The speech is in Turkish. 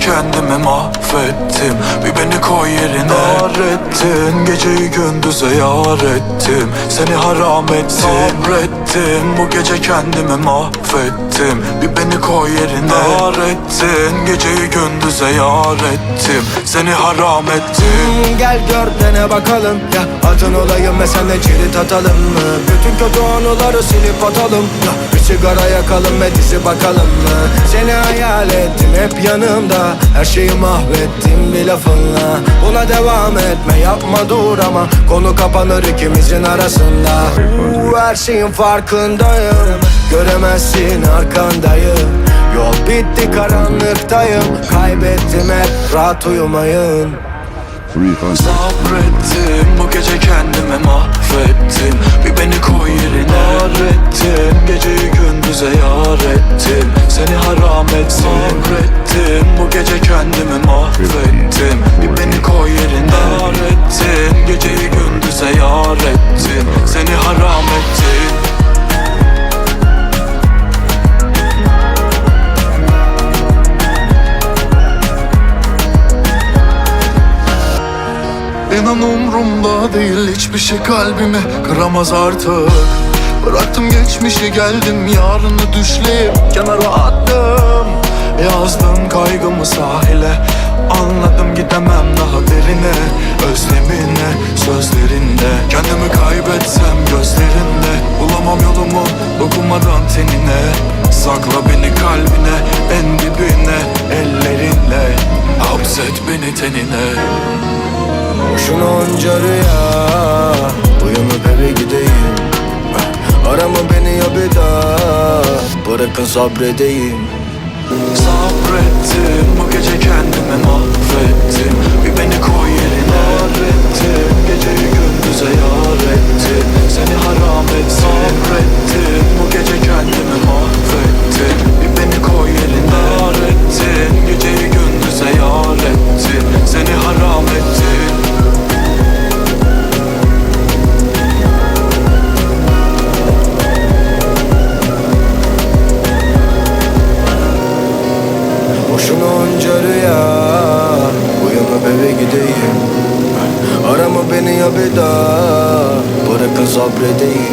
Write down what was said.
kendimi mahvettim. Bir beni koy yerine. Dar ettin Geceyi gündüze yar ettim. Seni haram ettim. Sabrettim Bu gece kendimi mahvettim. Bir beni koy yerine. Dar ettin Geceyi gündüze yar ettim. Seni haram ettim. Hmm, Gel gör dene bakalım. Ya Adın olayım ve senle cirit atalım mı? Bütün kötü anıları silip atalım. Ya Bir sigara yakalım ve dizi bakalım mı? Seni hayal ettim hep yanımda. Her şeyi mahvettim bir lafınla. Buna devam etme yapma dur ama Konu kapanır ikimizin arasında. Uuu, Her şeyin farkındayım. Göremezsin arkandayım. Yol bitti karanlıktayım. Kaybettim hep rahat uyumayın. Sabrettim bu gece kendimi yar ettim Seni haram ettim Sabrettim bu gece kendimi mahvettim. Bir beni koy yerine Yar ettim geceyi gündüze yar ettim Seni haram ettim. İnan umrumda değil hiçbir şey kalbimi kıramaz artık Bıraktım geçmişi geldim yarını düşleyip kenara attım. Yazdım kaygımı sahile Anladım gidemem daha derine. Özlemine sözlerinde Kendimi kaybetsem gözlerinde. Bulamam yolumu dokunmadan tenine. Sakla beni kalbine en dibine Ellerinle. Hapset beni tenine. Boşuna onca rüya Uyanıp eve gideyim Bırakın sabredeyim boşuna onca rüya. Uyanıp eve gideyim. Arama beni ya bir daha. Bırakın sabredeyim.